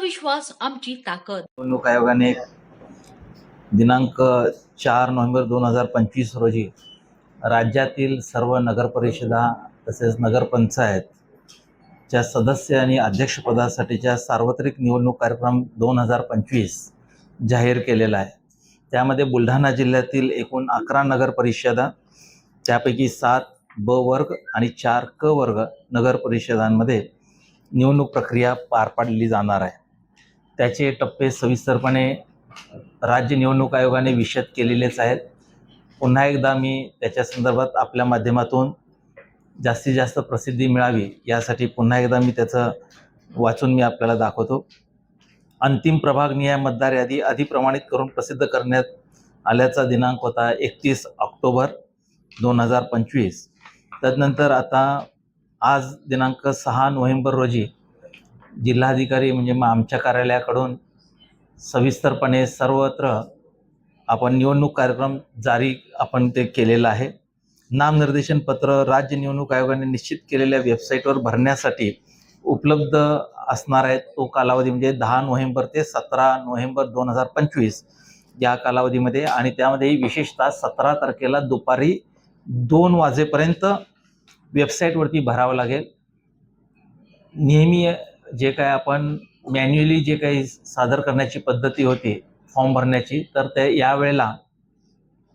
विश्वास आमची ताकद. निवडणूक आयोगाने दिनांक चार नोव्हेंबर दोन हजार पंचवीस रोजी राज्यातील सर्व नगरपरिषदा तसेच नगरपंचायतच्या सदस्य आणि अध्यक्षपदासाठीच्या सार्वत्रिक निवडणूक कार्यक्रम दोन हजार पंचवीस जाहीर केलेला आहे. त्यामध्ये बुलढाणा जिल्ह्यातील एकूण अकरा नगरपरिषदा त्यापैकी सात ब वर्ग आणि चार क वर्ग नगरपरिषदांमध्ये निवडणूक प्रक्रिया पार पाडली जाणार आहे. त्याचे टप्पे सविस्तरपणे राज्य निवडणूक आयोगाने विषद केलेलेच आहेत. पुन्हा एकदा मी त्याच्या संदर्भात आपल्या माध्यमातून जास्तीत जास्त प्रसिद्धी मिळावी यासाठी पुन्हा एकदा मी त्याचं वाचून मी आपल्याला दाखवतो. अंतिम प्रभागनिहाय मतदार यादी अधिप्रमाणित करून प्रसिद्ध करण्यात आल्याचा दिनांक होता एकतीस ऑक्टोबर दोन हजार पंचवीस. तदनंतर आता आज दिनांक सहा नोव्हेंबर रोजी जिल्हाधिकारी म्हणजे मग आमच्या कार्यालयाकडून सविस्तरपणे सर्वत्र आपण निवडणूक कार्यक्रम जारी आपण ते केलेलं आहे. नामनिर्देशन पत्र राज्य निवडणूक आयोगाने निश्चित केलेल्या वेबसाईटवर भरण्यासाठी उपलब्ध असणार आहे तो कालावधी म्हणजे दहा नोव्हेंबर ते सतरा नोव्हेंबर दोन हजार पंचवीस या कालावधीमध्ये आणि त्यामध्ये विशेषतः सतरा तारखेला दुपारी दोन वाजेपर्यंत वेबसाईटवरती भरावं लागेल. नेहमी जे काय आपण मॅन्युअली जे काही सादर करण्याची पद्धती होती फॉर्म भरण्याची तर ते यावेळेला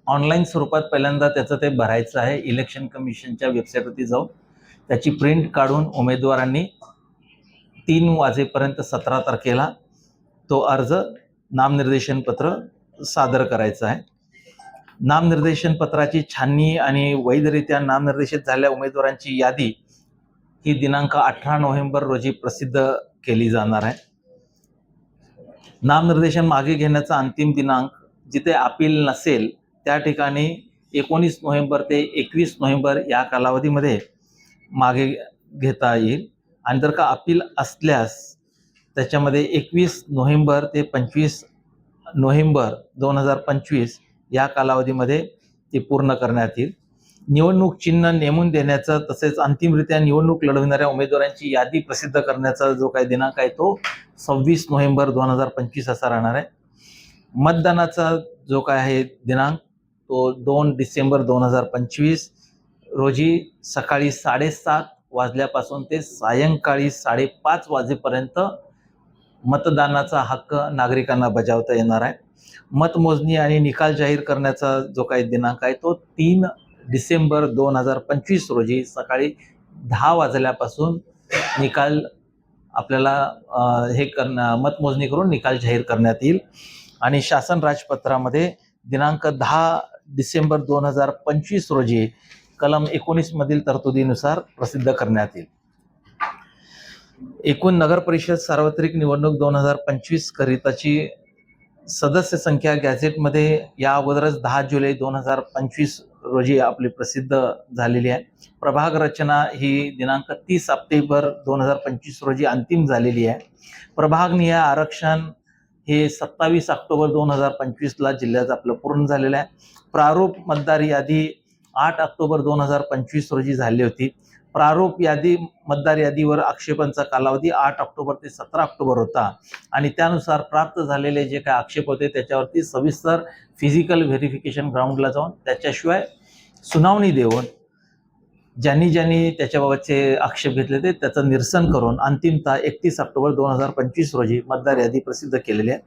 ऑनलाईन स्वरूपात पहिल्यांदा त्याचं ते भरायचं आहे. इलेक्शन कमिशनच्या वेबसाईटवरती जाऊन त्याची प्रिंट काढून उमेदवारांनी तीन वाजेपर्यंत सतरा तारखेला तो अर्ज नामनिर्देशन पत्र सादर करायचा आहे. नामनिर्देशन पत्राची छाननी आणि वैधरित्या नामनिर्देशित झालेल्या उमेदवारांची यादी ही दिनांक अठरा नोव्हेंबर रोजी प्रसिद्ध केली जाणार आहे. नामनिर्देशन मागे घेण्याचा अंतिम दिनांक जिथे अपील नसेल त्या ठिकाणी एकोणीस नोव्हेंबर ते एकवीस नोव्हेंबर या कालावधीमध्ये मागे घेता येईल. आणि जर का अपील असल्यास त्याच्यामध्ये एकवीस नोव्हेंबर ते पंचवीस नोव्हेंबर दोन हजार पंचवीस या कालावधीमध्ये ते पूर्ण करण्यात येईल. निवडणूक चिन्ह नेमून देण्याचं तसेच अंतिमरित्या निवडणूक लढविणाऱ्या उमेदवारांची यादी प्रसिद्ध करण्याचा जो काही दिनांक आहे तो सव्वीस नोव्हेंबर दोन हजार पंचवीस असा राहणार आहे. मतदानाचा जो काय आहे दिनांक तो दोन डिसेंबर दोन हजार पंचवीस रोजी सकाळी साडेसात वाजल्यापासून ते सायंकाळी साडेपाच वाजेपर्यंत मतदानाचा हक्क नागरिकांना बजावता येणार आहे. मतमोजणी आणि निकाल जाहीर करण्याचा जो काही दिनांक आहे तो तीन डिसेंबर दोन हजार पंचवीस रोजी सकाळी दहा वाजल्यापासून निकाल आपल्याला हे करणं मतमोजणी करून निकाल जाहीर करण्यात येईल. आणि शासन राजपत्रामध्ये दिनांक दहा डिसेंबर दोन हजार पंचवीस रोजी कलम एकोणीसमधील तरतुदीनुसार प्रसिद्ध करण्यात येईल. एकूण नगर परिषद सार्वत्रिक निवडणूक दोन हजार पंचवीस करिताची सदस्य संख्या गॅझेटमध्ये या अगोदरच दहा जुलै दोन हजार पंचवीस रोजी आपली प्रसिद्ध झालेली आहे. प्रभाग रचना ही दिनांक तीस सप्टेंबर दोन हजार पंचवीस रोजी अंतिम झालेली आहे. प्रभागनिय आरक्षण हे सत्तावीस ऑक्टोबर दोन हजार पंचवीसला जिल्ह्यात आपलं पूर्ण झालेलं आहे. प्रारूप मतदार यादी आठ ऑक्टोबर दोन हजार पंचवीस रोजी झाली होती. प्रारूप यादी मतदार यादीवर आक्षेपांचा कालावधी आठ ऑक्टोबर ते सतरा ऑक्टोबर होता. आणि त्यानुसार प्राप्त झालेले जे काही आक्षेप होते त्याच्यावरती सविस्तर फिजिकल व्हेरिफिकेशन ग्राउंडला जाऊन त्याच्याशिवाय सुनावणी देऊन ज्यांनी ज्यांनी त्याच्याबाबतचे आक्षेप घेतले ते त्याचं निरसन करून अंतिमतः एकतीस ऑक्टोबर दोन हजार पंचवीस रोजी मतदार यादी प्रसिद्ध केलेली आहे.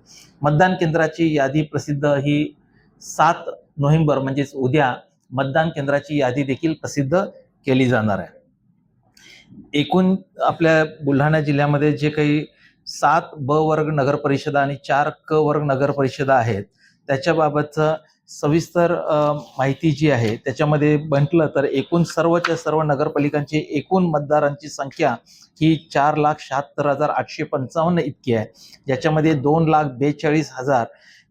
मतदान केंद्राची यादी प्रसिद्ध ही सात नोव्हेंबर म्हणजेच उद्या मतदान केंद्राची यादी देखील प्रसिद्ध केली जाणार आहे. एकूण आपल्या बुलढाणा जिल्ह्यामध्ये जे काही सात ब वर्ग नगर परिषदा आणि चार क वर्ग नगर परिषदा आहेत त्याच्याबाबतचं सविस्तर माहिती जी आहे त्याच्यामध्ये म्हटलं तर एकूण सर्वच्या सर्व नगरपालिकांची एकूण मतदारांची संख्या ही चार लाख शहात्तर हजार आठशे पंचावन्न इतकी आहे. ज्याच्यामध्ये दोन लाख बेचाळीस हजार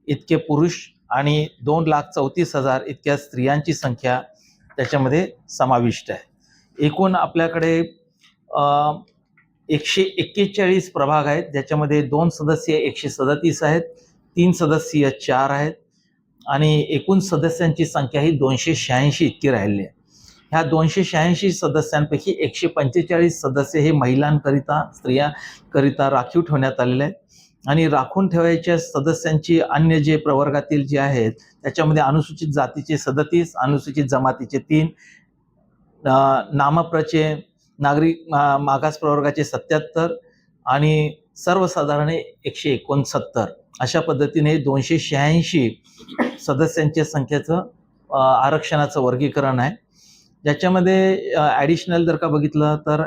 इतके पुरुष आणि दोन लाख चौतीस हजार इतक्या स्त्रियांची संख्या त्याच्यामध्ये समाविष्ट आहे. एकूण आपल्याकडे एकशे एक्केचाळीस प्रभाग आहेत ज्याच्यामध्ये दोन सदस्य एकशे सदतीस आहेत तीन सदस्यीय चार आहेत आणि एकूण सदस्यांची संख्या ही दोनशे शहाऐंशी इतकी राहिली आहे. ह्या दोनशे शहाऐंशी सदस्यांपैकी एकशे पंचेचाळीस सदस्य हे महिलांकरिता स्त्रियांकरिता राखीव ठेवण्यात आलेले आहेत. आणि राखून ठेवायच्या सदस्यांची अन्य जे प्रवर्गातील जे आहेत त्याच्यामध्ये अनुसूचित जातीचे सदतीस अनुसूचित जमातीचे तीन नामप्रचे नागरिक मा- मागास प्रवर्गाचे सत्याहत्तर आणि सर्वसाधारण एकशे एकोणसत्तर. अशा पद्धतीने दोनशे शहाऐंशी सदस्यांच्या संख्येचं आरक्षणाचं वर्गीकरण आहे. ज्याच्यामध्ये ॲडिशनल जर का बघितलं तर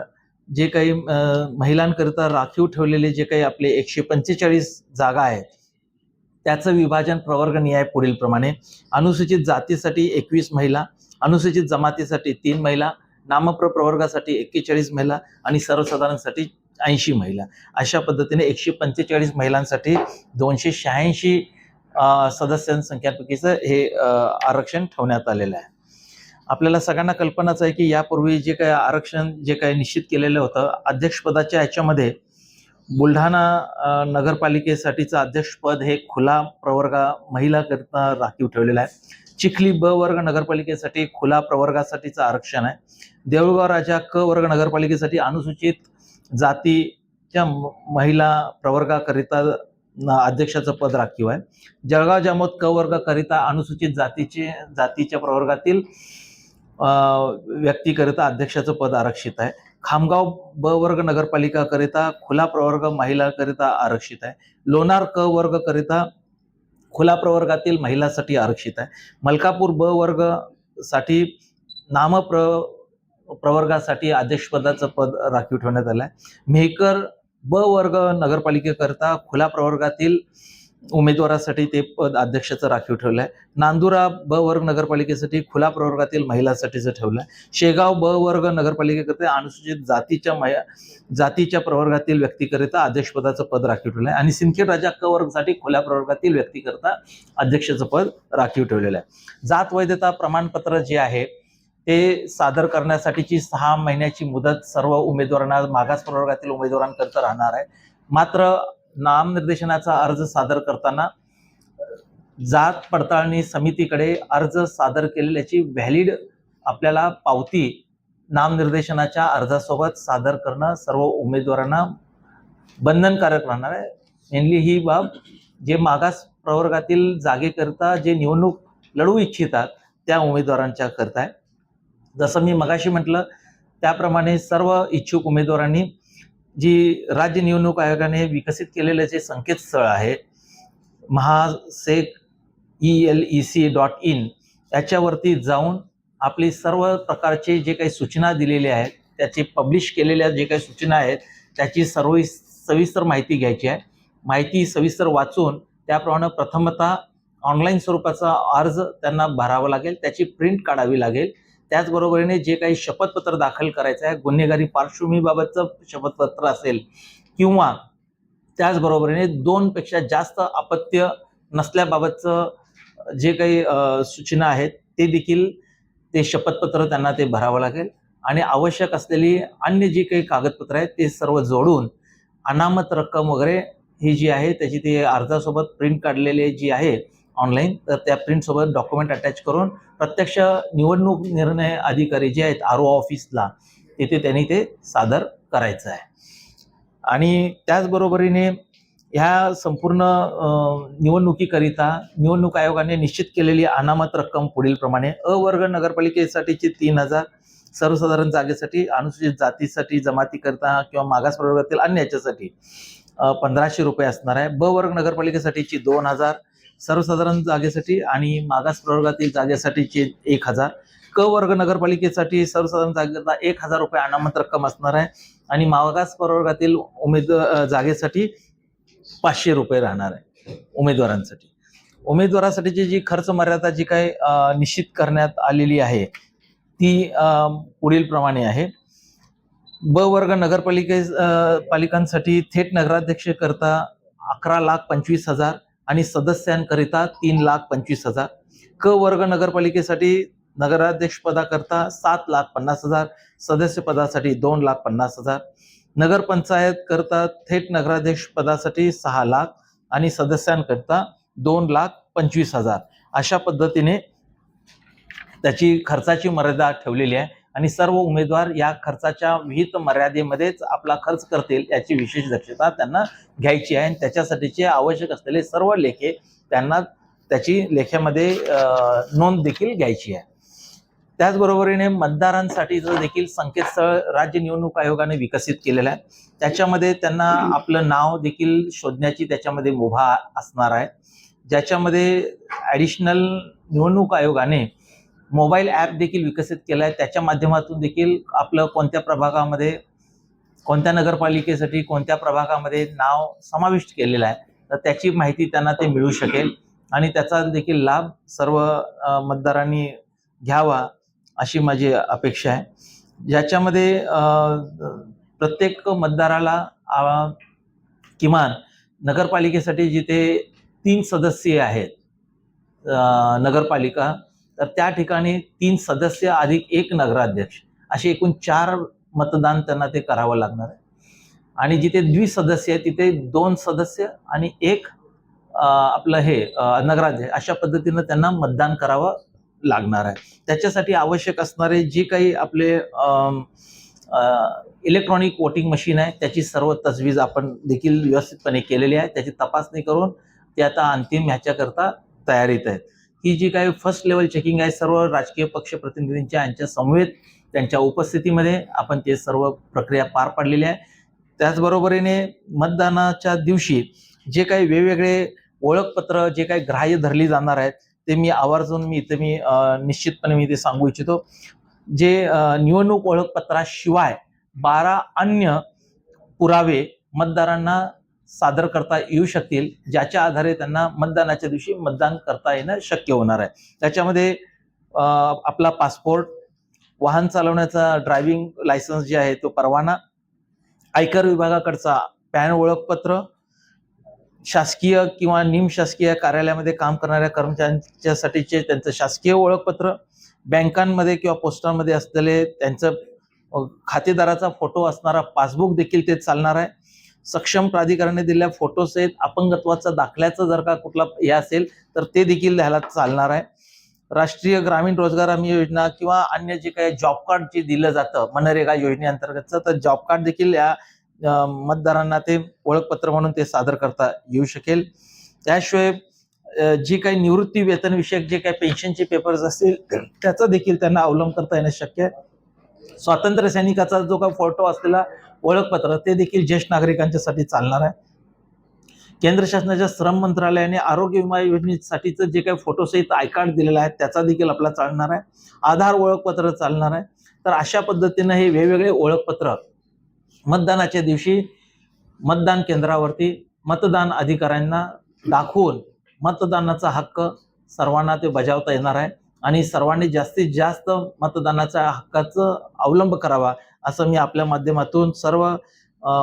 जे काही महिलांकरिता राखीव ठेवलेले जे काही आपले एकशे पंचेचाळीस जागा आहेत त्याचं विभाजन प्रवर्गनिहाय पुढील प्रमाणे अनुसूचित जातीसाठी एकवीस महिला अनुसूचित जमातीसाठी तीन महिला नामप्र प्रवर्गासाठी एक्केचाळीस महिला आणि सर्वसाधारणसाठी ऐंशी महिला. अशा पद्धतीने एकशे पंचेचाळीस महिलांसाठी दोनशे शहाऐंशी सदस्यांसंख्यापैकीचं हे आरक्षण ठेवण्यात आलेलं आहे. आपल्याला सगळ्यांना कल्पनाच आहे की यापूर्वी जे काही आरक्षण जे काही निश्चित केलेलं होतं अध्यक्षपदाच्या ह्याच्यामध्ये बुलढाणा नगरपालिकेसाठीचं अध्यक्षपद हे खुला प्रवर्गा महिलाकरिता राखीव ठेवलेलं आहे. चिखली ब वर्ग नगरपालिकेसाठी खुला प्रवर्गासाठीचं आरक्षण आहे. देऊळगाव राजा क वर्ग नगरपालिकेसाठी अनुसूचित जातीच्या महिला प्रवर्गाकरिता अध्यक्षाचं पद राखीव आहे. जळगाव जामोद क वर्गाकरिता अनुसूचित जातीचे जातीच्या प्रवर्गातील व्यक्तीकरिता अध्यक्षाचं पद आरक्षित आहे. खामगाव ब वर्ग नगरपालिकाकरिता खुला प्रवर्ग महिलाकरिता आरक्षित आहे. लोणार क वर्गकरिता खुला प्रवर्गातील महिलांसाठी आरक्षित आहे. मलकापूर ब वर्गसाठी नामप्र प्रवर्गासाठी अध्यक्षपदाचं पद राखीव ठेवण्यात आलं आहे मेहकर ब वर्ग नगरपालिकेकरता खुला प्रवर्गातील उमेदवारासाठी ते पद अध्यक्षाचं राखीव ठेवलं आहे नांदुरा ब वर्ग नगरपालिकेसाठी खुला प्रवर्गातील महिलांसाठीचं ठेवलं आहे शेगाव ब वर्ग नगरपालिकेकरता अनुसूचित जातीच्या महि जातीच्या प्रवर्गातील व्यक्तीकरिता अध्यक्षपदाचं पद राखीव ठेवलं आहे आणि सिंदखेड राजा क वर्गसाठी खुल्या प्रवर्गातील व्यक्तीकरिता अध्यक्षाचं पद राखीव ठेवलेलं आहे जात वैधता प्रमाणपत्र जे आहे ते सादर करण्यासाठीची सहा महिन्याची मुदत सर्व उमेदवारांना मागास प्रवर्गातील उमेदवारांकरता राहणार आहे. मात्र नामनिर्देशनाचा अर्ज सादर करताना जात पडताळणी समितीकडे अर्ज सादर केलेल्याची व्हॅलिड आपल्याला पावती नामनिर्देशनाच्या अर्जासोबत सादर करणं सर्व उमेदवारांना बंधनकारक राहणार आहे. मेनली ही बाब जे मागास प्रवर्गातील जागेकरता जे निवडणूक लढवू इच्छितात त्या उमेदवारांच्या करता आहे जसं मी मगाशी म्हटलं त्याप्रमाणे सर्व इच्छुक उमेदवारांनी जी राज्य निवडणूक आयोगाने विकसित केलेलं जे संकेतस्थळ आहे महासेक E L E C dot in याच्यावरती जाऊन आपली सर्व प्रकारचे जे काही सूचना दिलेल्या आहेत त्याचे पब्लिश केलेल्या जे काही सूचना आहेत त्याची सर्व सविस्तर माहिती घ्यायची आहे. माहिती सविस्तर वाचून त्याप्रमाणे प्रथमतः ऑनलाईन स्वरूपाचा अर्ज त्यांना भरावा लागेल त्याची प्रिंट काढावी लागेल. त्याचबरोबरीने जे काही शपथपत्र दाखल करायचं आहे गुन्हेगारी पार्श्वभूमीबाबतचं शपथपत्र असेल किंवा त्याचबरोबरीने दोनपेक्षा जास्त अपत्य नसल्याबाबतचं जे काही सूचना आहेत ते देखील ते शपथपत्र त्यांना ते भरावं लागेल. आणि आवश्यक असलेली अन्य जी काही कागदपत्र आहेत ते सर्व जोडून अनामत रक्कम वगैरे ही जी आहे त्याची ते अर्जासोबत प्रिंट काढलेली जी आहे ऑनलाईन तर त्या प्रिंटसोबत डॉक्युमेंट अटॅच करून प्रत्यक्ष निवडणूक निर्णय अधिकारी जे आहेत आर ओ ऑफिसला तिथे त्यांनी ते सादर करायचं आहे. आणि त्याचबरोबरीने ह्या संपूर्ण निवडणुकीकरिता निवडणूक आयोगाने निश्चित केलेली अनामत रक्कम पुढीलप्रमाणे अ वर्ग नगरपालिकेसाठीची तीन हजार सर्वसाधारण जागेसाठी अनुसूचित जातीसाठी जमातीकरिता किंवा मागास प्रवर्गातील अन्य याच्यासाठी पंधराशे रुपये असणार आहे. ब वर्ग नगरपालिकेसाठीची दोन हजार सर्वसाधारण जागेसाठी आणि मागास प्रवर्गातील जागेसाठीचे एक हजार. क वर्ग नगरपालिकेसाठी सर्वसाधारण जागेला एक हजार रुपये अनामत रक्कम असणार आहे. आणि मागास प्रवर्गातील उमेद जागेसाठी पाचशे रुपये राहणार आहे उमेदवारांसाठी. उमेदवारासाठीची जी खर्च मर्यादा जी काय निश्चित करण्यात आलेली आहे ती पुढील प्रमाणे आहे. ब वर्ग नगरपालिके पालिकांसाठी थेट नगराध्यक्ष करता अकरा लाख पंचवीस हजार आणि सदस्यांकरिता तीन लाख पंचवीस हजार. क वर्ग नगरपालिकेसाठी नगराध्यक्ष पदाकरता सात लाख पन्नास हजार सदस्य पदासाठी दोन लाख पन्नास हजार. नगरपंचायत करता थेट नगराध्यक्ष पदासाठी सहा लाख आणि सदस्यांकरता दोन लाख पंचवीस हजार. अशा पद्धतीने त्याची खर्चाची मर्यादा ठेवलेली आहे. आणि सर्व उमेदवार या खर्चाच्या विहित मर्यादेमध्येच आपला खर्च करतील याची विशेष दक्षता त्यांना घ्यायची आहे. आणि त्याच्यासाठीचे आवश्यक असलेले सर्व लेखे त्यांना त्याची लेख्यामध्ये नोंद देखील घ्यायची आहे. त्याचबरोबरीने मतदारांसाठीचं देखील संकेतस्थळ राज्य निवडणूक आयोगाने विकसित केलेलं आहे त्याच्यामध्ये त्यांना आपलं नाव देखील शोधण्याची त्याच्यामध्ये मुभा असणार आहे. ज्याच्यामध्ये ॲडिशनल निवडणूक आयोगाने मोबाईल ॲप देखील विकसित केला आहे त्याच्या माध्यमातून देखील आपलं कोणत्या प्रभागामध्ये कोणत्या नगरपालिकेसाठी कोणत्या प्रभागामध्ये नाव समाविष्ट केलेलं आहे तर त्याची माहिती त्यांना ते मिळू शकेल. आणि त्याचा देखील लाभ सर्व मतदारांनी घ्यावा अशी माझी अपेक्षा आहे. ज्याच्यामध्ये प्रत्येक मतदाराला किमान नगरपालिकेसाठी जिथे तीन सदस्य आहेत नगरपालिका तर त्या ठिकाणी तीन सदस्य अधिक एक नगराध्यक्ष. असे एकूण चार मतदान त्यांना ते करावं लागणार आहे. आणि जिथे द्विसदस्य आहे तिथे दोन सदस्य आणि एक आपलं हे नगराध्यक्ष. अशा पद्धतीनं त्यांना मतदान करावं लागणार आहे. त्याच्यासाठी आवश्यक असणारे जे काही आपले इलेक्ट्रॉनिक वोटिंग मशीन आहे त्याची सर्व तजवीज आपण देखील व्यवस्थितपणे केलेली आहे. त्याची तपासणी करून ते आता अंतिम ह्याच्याकरता तयारीत आहेत. ही जी काही फर्स्ट लेवल चेकिंग आहे सर्व राजकीय पक्ष प्रतिनिधींच्या यांच्या समवेत त्यांच्या उपस्थितीमध्ये आपण ते सर्व प्रक्रिया पार पाडलेली आहे. त्याचबरोबरीने मतदानाच्या दिवशी जे काही वेगवेगळे ओळखपत्र जे काही ग्राह्य धरली जाणार आहेत ते मी आवर्जून मी इथे मी निश्चितपणे मी ते सांगू इच्छितो. जे निवडणूक ओळखपत्राशिवाय बारा अन्य पुरावे मतदारांना सादर करता येऊ शकतील ज्याच्या आधारे त्यांना मतदानाच्या दिवशी मतदान करता येणं शक्य होणार आहे. त्याच्यामध्ये आपला पासपोर्ट वाहन चालवण्याचा ड्रायव्हिंग लायसन्स जे आहे तो परवाना आयकर विभागाकडचा पॅन ओळखपत्र शासकीय किंवा निमशासकीय कार्यालयामध्ये काम करणाऱ्या कर्मचाऱ्यांच्यासाठीचे त्यांचं शासकीय ओळखपत्र बँकांमध्ये किंवा पोस्टांमध्ये असलेले त्यांचं खातेदाराचा फोटो असणारा पासबुक देखील ते चालणार आहे. सक्षम प्राधिकरणाने दिलेल्या फोटोसहित अपंगत्वाचा दाखल्याचं जर का कुठला हे असेल तर ते देखील द्यायला चालणार आहे. राष्ट्रीय ग्रामीण रोजगार हमी योजना किंवा अन्य जे काही जॉब कार्ड जे दिलं जातं मनरेगा योजनेअंतर्गतचं तर जॉब कार्ड देखील या मतदारांना ते ओळखपत्र म्हणून ते सादर करता येऊ शकेल. त्याशिवाय जी जे काही निवृत्ती वेतन विषयक जे काही पेन्शनचे पेपर्स असतील त्याचा देखील त्यांना अवलंब करता येणं शक्य आहे. स्वातंत्र्य सैनिकाचा जो काही फोटो असलेला ओळखपत्र ते देखील ज्येष्ठ नागरिकांच्यासाठी चालणार आहे. केंद्र शासनाच्या श्रम मंत्रालयाने आरोग्य विमा योजनेसाठीचं जे काही फोटोसहित आय कार्ड दिलेलं आहे त्याचा देखील आपला चालणार आहे. आधार ओळखपत्र चालणार आहे. तर अशा पद्धतीनं हे वेगवेगळे ओळखपत्र मतदानाच्या दिवशी मतदान केंद्रावरती मतदान अधिकाऱ्यांना दाखवून मतदानाचा हक्क सर्वांना ते बजावता येणार आहे. आणि सर्वांनी जास्तीत जास्त मतदानाच्या हक्काचं अवलंब करावा. असं मी आपल्या माध्यमातून सर्व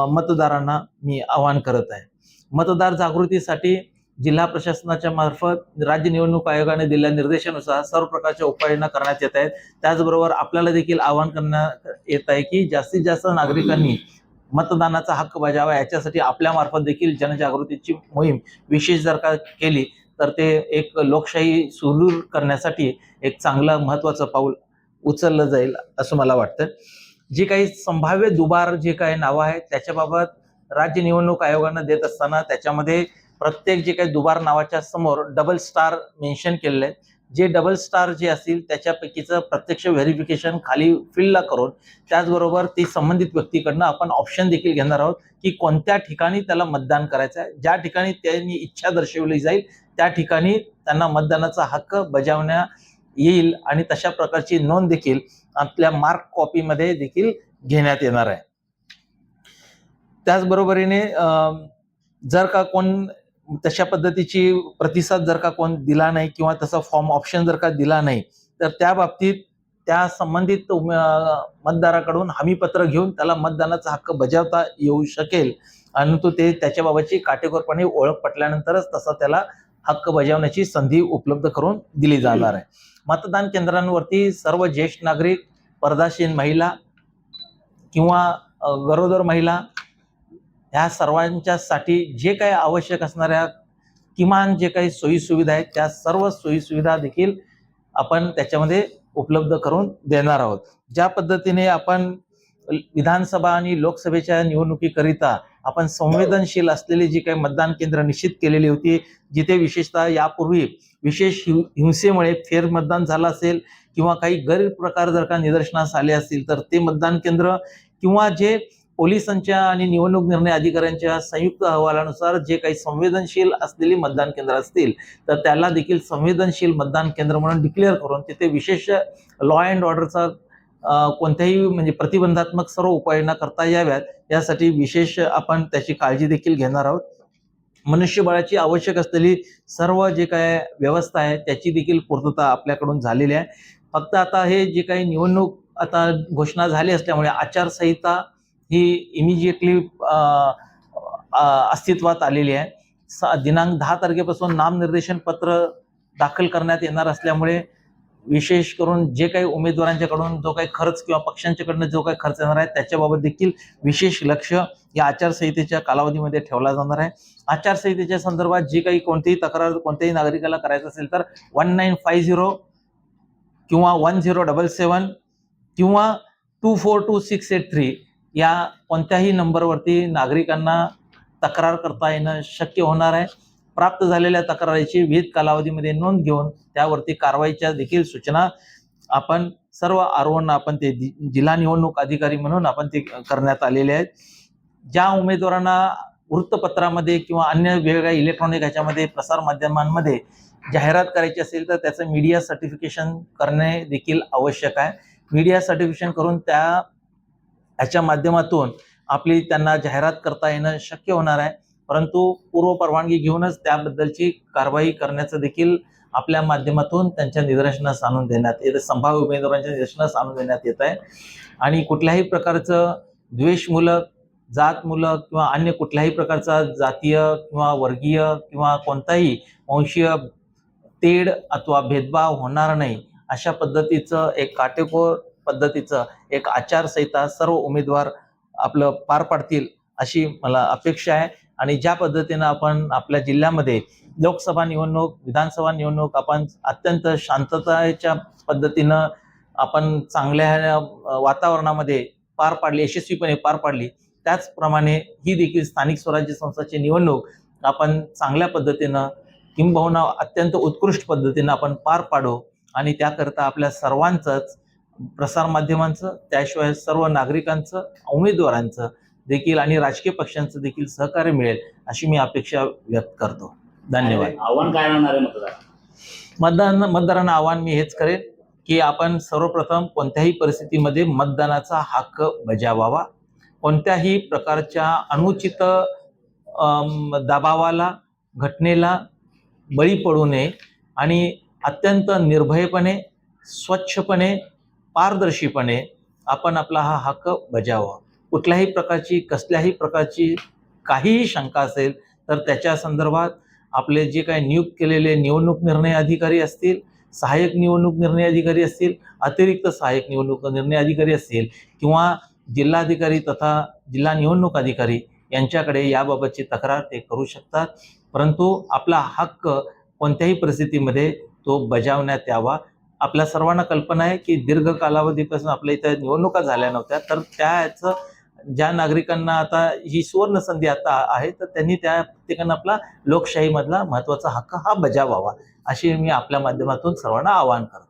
मतदारांना मी आवाहन करत आहे. मतदार जागृतीसाठी जिल्हा प्रशासनाच्या मार्फत राज्य निवडणूक आयोगाने दिलेल्या निर्देशानुसार सर्व प्रकारच्या उपाययोजना करण्यात येत आहेत. त्याचबरोबर आपल्याला देखील आवाहन करण्यात येत आहे की जास्तीत जास्त नागरिकांनी मतदानाचा हक्क बजावा. याच्यासाठी आपल्यामार्फत देखील जनजागृतीची मोहीम विशेष जर का केली तर ते एक लोकशाही सुदूर करण्यासाठी एक चांगलं महत्वाचं पाऊल उचललं जाईल असं मला वाटतं जे काही संभाव्य दुबार जे काही नावं आहेत त्याच्याबाबत राज्य निवडणूक आयोगानं देत असताना त्याच्यामध्ये प्रत्येक जे काही दुबार नावाच्या समोर डबल स्टार मेन्शन केलेले आहेत. जे डबल स्टार जे असतील त्याच्यापैकीचं प्रत्यक्ष व्हेरिफिकेशन खाली फिलला करून त्याचबरोबर ती संबंधित व्यक्तीकडनं आपण ऑप्शन देखील घेणार आहोत की कोणत्या ठिकाणी त्याला मतदान करायचं आहे. ज्या ठिकाणी त्यांनी इच्छा दर्शवली जाईल त्या ठिकाणी त्यांना मतदानाचा हक्क बजावण्या येईल आणि तशा प्रकारची नोंद देखील आपल्या मार्क कॉपीमध्ये देखील घेण्यात येणार आहे. त्याचबरोबरीने जर का कोण तशा पद्धतीची प्रतिसाद जर का कोण दिला नाही किंवा तसा फॉर्म ऑप्शन जर का दिला नाही तर त्या बाबतीत त्या संबंधित मतदाराकडून हमीपत्र घेऊन त्याला मतदानाचा हक्क बजावता येऊ शकेल. आणि तो ते त्याच्याबाबतची काटेकोरपणे ओळख पटल्यानंतरच तसा त्याला हक्क बजावण्याची संधी उपलब्ध करून दिली जाणार आहे. मतदान केंद्रांवरती सर्व ज्येष्ठ नागरिक परदाशीन महिला किंवा गरोदर महिला ह्या सर्वांच्यासाठी जे काही आवश्यक असणाऱ्या किमान जे काही सोयीसुविधा आहेत त्या सर्व सोयीसुविधा देखील आपण त्याच्यामध्ये उपलब्ध करून देणार आहोत. ज्या पद्धतीने आपण विधानसभा आणि लोकसभेच्या निवडणुकीकरिता आपण संवेदनशील असलेली जी काही मतदान केंद्र निश्चित केलेली होती जिथे विशेषतः यापूर्वी विशेष हिं- हिंसेमुळे फेरमतदान झालं असेल किंवा काही गैर प्रकार जर का निदर्शनास आले असतील तर ते मतदान केंद्र किंवा जे पोलिसांच्या आणि निवडणूक निर्णय अधिकाऱ्यांच्या संयुक्त अहवालानुसार जे काही संवेदनशील असलेली मतदान केंद्र असतील तर त्याला देखील संवेदनशील मतदान केंद्र म्हणून डिक्लेअर करून तिथे विशेष लॉ अँड ऑर्डरचा कोणत्याही म्हणजे प्रतिबंधात्मक सर्व उपाययोजना करता याव्यात. यासाठी विशेष आपण त्याची काळजी देखील घेणार आहोत. मनुष्यबळाची आवश्यक असलेली सर्व जे काय व्यवस्था आहे त्याची देखील पूर्तता आपल्याकडून झालेली आहे. फक्त आता हे जे काही निवडणूक आता घोषणा झाली असल्यामुळे आचारसंहिता ही इमिजिएटली अस्तित्वात आलेली आहे. दिनांक दहा तारखेपासून नामनिर्देशन पत्र दाखल करण्यात येणार असल्यामुळे विशेष करून जे काही उमेदवारांच्याकडून जो काही खर्च किंवा पक्षांच्याकडनं जो काही खर्च येणार आहे त्याच्याबाबत देखील विशेष लक्ष या आचारसंहितेच्या कालावधीमध्ये ठेवला जाणार आहे. आचारसंहितेच्या संदर्भात जी काही कोणतीही तक्रार कोणत्याही नागरिकाला करायचं असेल तर वन नाईन फाय झिरो किंवा वन झिरो डबल सेवन किंवा two four two six eight three या कोणत्याही नंबरवरती नागरिकांना तक्रार करता येणं शक्य होणार आहे. प्राप्त झालेल्या तक्रारीची विविध कालावधीमध्ये नोंद घेऊन त्यावरती कारवाईच्या देखील सूचना आपण सर्व आरोहण आपण ते जिल्हा निवडणूक अधिकारी म्हणून आपण ते करण्यात आलेले आहेत. ज्या उमेदवारांना वृत्तपत्रामध्ये किंवा अन्य वेगवेगळ्या इलेक्ट्रॉनिक ह्याच्यामध्ये प्रसार माध्यमांमध्ये जाहिरात करायची असेल तर त्याचं मीडिया सर्टिफिकेशन करणे देखील आवश्यक आहे. मीडिया सर्टिफिकेशन करून त्या ह्याच्या माध्यमातून आपली त्यांना जाहिरात करता येणं शक्य होणार आहे. परंतु पूर्व परवानगी घेऊनच त्याबद्दलची कारवाई करण्याचं देखील आपल्या माध्यमातून त्यांच्या निदर्शनास आणून देण्यात येत संभाव्य उमेदवारांच्या निदर्शनास आणून देण्यात येत आहे. आणि कुठल्याही प्रकारचं द्वेषमूलक जातमूलक किंवा अन्य कुठल्याही प्रकारचा जातीय किंवा वर्गीय किंवा कोणताही वंशीय तेढ अथवा भेदभाव होणार नाही अशा पद्धतीचं एक काटेकोर पद्धतीचं एक आचारसंहिता सर्व उमेदवार आपलं पार पाडतील अशी मला अपेक्षा आहे. आणि ज्या पद्धतीनं आपण आपल्या जिल्ह्यामध्ये लोकसभा निवडणूक विधानसभा निवडणूक आपण अत्यंत शांततेच्या पद्धतीनं आपण चांगल्या वातावरणामध्ये पार पाडली यशस्वीपणे पार पाडली त्याचप्रमाणे ही देखील स्थानिक स्वराज्य संस्थाची निवडणूक आपण चांगल्या पद्धतीनं किंबहुना अत्यंत उत्कृष्ट पद्धतीनं आपण पार पाडू आणि त्याकरता आपल्या सर्वांचंच प्रसारमाध्यमांचं त्याशिवाय सर्व नागरिकांचं उमेदवारांचं देखील आणि राजकीय पक्षांचं देखील सहकार्य मिळेल अशी मी अपेक्षा व्यक्त करतो. धन्यवाद. आव्हान काय राहणार आहे मतदार? मतदान मतदारांना आव्हान मी हेच करेन की आपण सर्वप्रथम कोणत्याही परिस्थितीमध्ये मतदानाचा हक्क बजावावा. कोणत्याही प्रकारच्या अनुचित दबावाला घटनेला बळी पडू नये आणि अत्यंत निर्भयपणे स्वच्छपणे पारदर्शीपणे आपण आपला हा हक्क बजावा कुठल्याही प्रकारची कसल्याही प्रकारची काहीही शंका असेल तर त्याच्या संदर्भात आपले जे काही नियुक्त केलेले निवडणूक निर्णय अधिकारी असतील सहाय्यक निवडणूक निर्णय अधिकारी असतील अतिरिक्त सहाय्यक निवडणूक निर्णय अधिकारी असतील किंवा जिल्हाधिकारी तथा जिल्हा निवडणूक अधिकारी यांच्याकडे याबाबतची तक्रार ते करू शकतात. परंतु आपला हक्क कोणत्याही परिस्थितीमध्ये तो बजावण्यात यावा. आपल्या सर्वांना कल्पना आहे की दीर्घ कालावधीपासून आपल्या इथं निवडणुका झाल्या नव्हत्या तर त्याचं ज्या नागरिकांना आता ही सुवर्ण संधी आता आहे तर त्यांनी त्या प्रत्येकानं आपला लोकशाहीमधला महत्त्वाचा हक्क हा बजावावा अशी मी आपल्या माध्यमातून सर्वांना आवाहन करतो.